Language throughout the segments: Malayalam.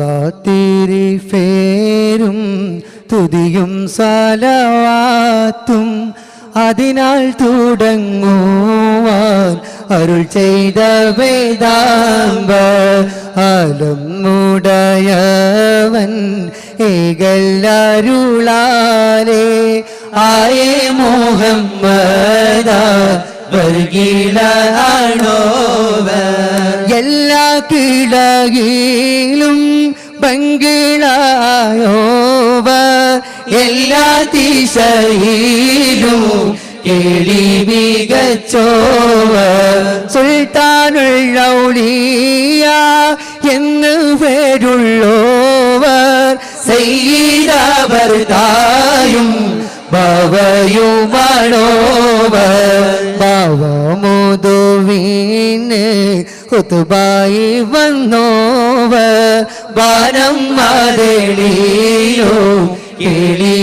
സ്വലാത്തിരി ഫേരും തുതിയും സലവാത്തും അതിനാൽ തുടങ്ങുവാൻ അരുൾ ചെയ്ത വേദാമ്പ ആലം മുടയവൻ ഏകല്ലരുളാലേ. ആയേ മുഹമ്മദ വർഗീലാണോവർ എല്ലാ കിടകിലും പങ്കിളായോവ എല്ലാ ദിശയിലും കേളി മികച്ചോവ സുൽത്താനുള്ളൗളിയ എന്ന് പേരുള്ളോവർ സയ്യിദവർ തായും ഭവയുമാണോവർ ഭാവമുതുവീന് കുത്തുബായി വന്നോവ ബാനം മതളിയോ കിളി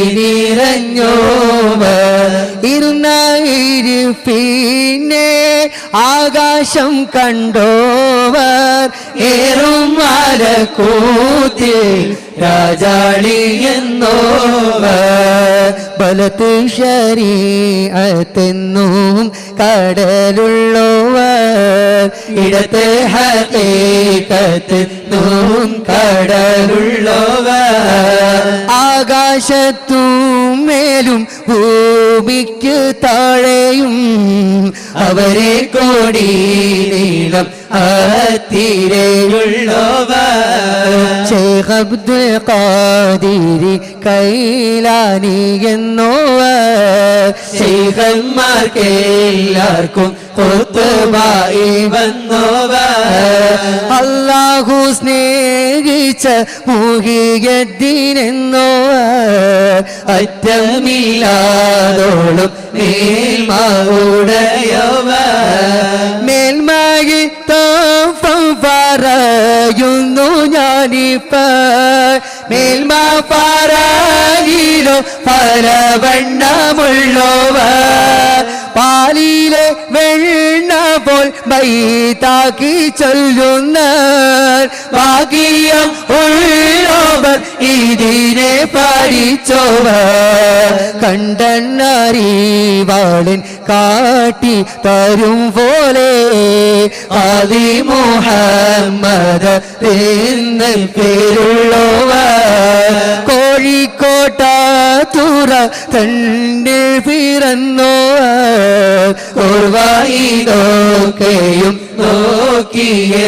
ഇരുന്നായിരു പിന്നെ ആകാശം കണ്ടോവർ. ഏറും മലക്കൂത്തിൽ രാജാളി എന്നോവർ ബലത്ത് ശരീഅത്തെന്നും കടലുള്ളവർ ഇടത്ത് ഹത്തേക്കത്തെന്നും കടലുള്ളവർ ആകാശത്തും മേലും ഭൂമിക്ക് താഴെയും അവരെ കോടി നീളം അത്തിരയുള്ളവർ ഷേഖ് അബ്ദുൽ ഖാദിരി കൈലാനി എന്നോവർ. ശൈഖന്മാർക്ക് എല്ലാവർക്കും കൊത്തുമായി വന്നോവ അള്ളാഹു സ്നേഹിച്ച മുഹിയദ്ദീനെന്നോവർ. അറ്റമില്ലാതോളും മേൽമാവുടയവർ മേൽമായി തോഫം ഞാനിപ്പ മേൽമ പാറായിലോ പരവണ്ണമുള്ളവർ പാലിലെ വെണ്ണ പോൽ ബൈതാക്കി ചൊല്ലുന്ന ഭാഗ്യം ഉള്ളവർ ഇതിനെ പഠിച്ചോവർ. കണ്ടണ്ണറിവാളൻ കാട്ടി തരും പോലെ ആദി മുഹമ്മദ് എന്ന് പേരുള്ളവർ. കോഴിക്കോട്ട തുറ തണ്ടിൽ പിറന്നോവർ. ഓർവായിതൊക്കെയും നോക്കിയെടുത്തോവർ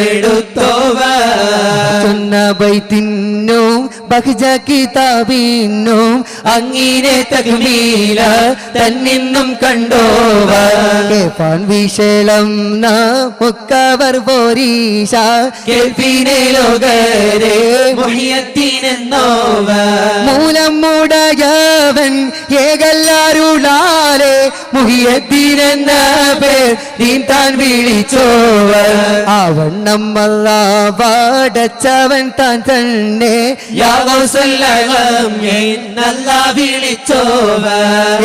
ബൈത്തിനും ബഹ്ജ കിതാബിനും അങ്ങിനെ തഗ്മീല തന്നിന്നും കണ്ടോവർ വിശേളം നമുക്കവർ പോരീശ കേൾപ്പിനെ ലോകരെ മൂലം മുടയവൻ ഏകല്ലാരുളാലെ മുഹിയത്തിനെന്ന പേർ നീ താൻ വിളിച്ചോവർ അവൻ നമ്മല്ല പാടച്ചവൻ താൻ തന്നെ.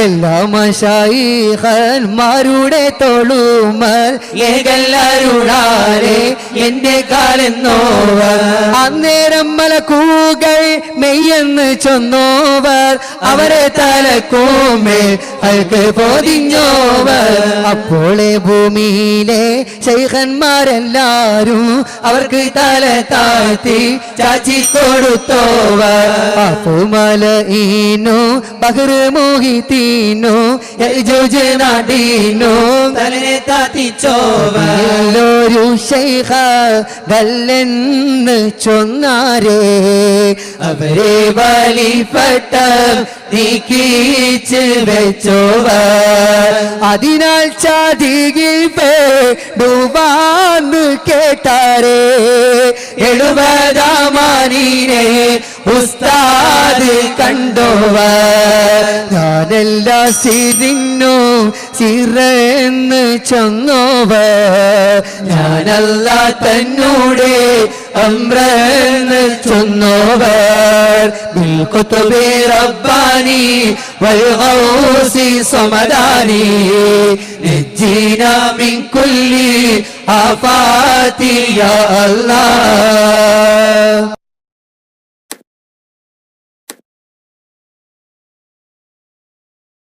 എല്ലാ മഷായിഹന്മാരുടെ തൊഴുമൽ. ഏകല്ലാരുളാലെ എന്റെ കാലെന്നോവർ. അന്നേരം മലക്കൂകൾ മെയ്യെന്ന് ചൊന്നോവർ. അവരെ തലക്കോമേ അൽക്ക് പൊതിഞ്ഞോവർ അപ്പോളെ ഭൂമിയിലെ ശൈഖന്മാരെല്ലാരും അവർക്ക് തല താഴ്ത്തി ചാച്ചി കൊടുത്തോവർ അപ്പുമല ഈനു ബഹ്റ് മോഹിത്തീനോ തലനെ താത്തിച്ചോവർ ഒരു ശൈഖ ദല്ലെന്ന് ചൊന്നാരേ. അവരെ വലിപ്പെട്ട നീക്കിച്ച് വെച്ചോവർ അതിനാൽ ചതിയിൽ പേടുവാന്ന് കേട്ടാരേ. എഴുപതാമാനീനെ ഉസ്താദ് കണ്ടോവർ ഞാനെല്ലാ സിരിന്നു സിറന്ന് ചൊന്നോവ. ഞാനല്ല തന്നൂടെ അമ്രന്ന് ചൊന്നോവർ ബിൽകുത്തുബി റബ്ബാനി സമദാനി നജ്ജീനാ മിൻ കുല്ലി ആഫാതി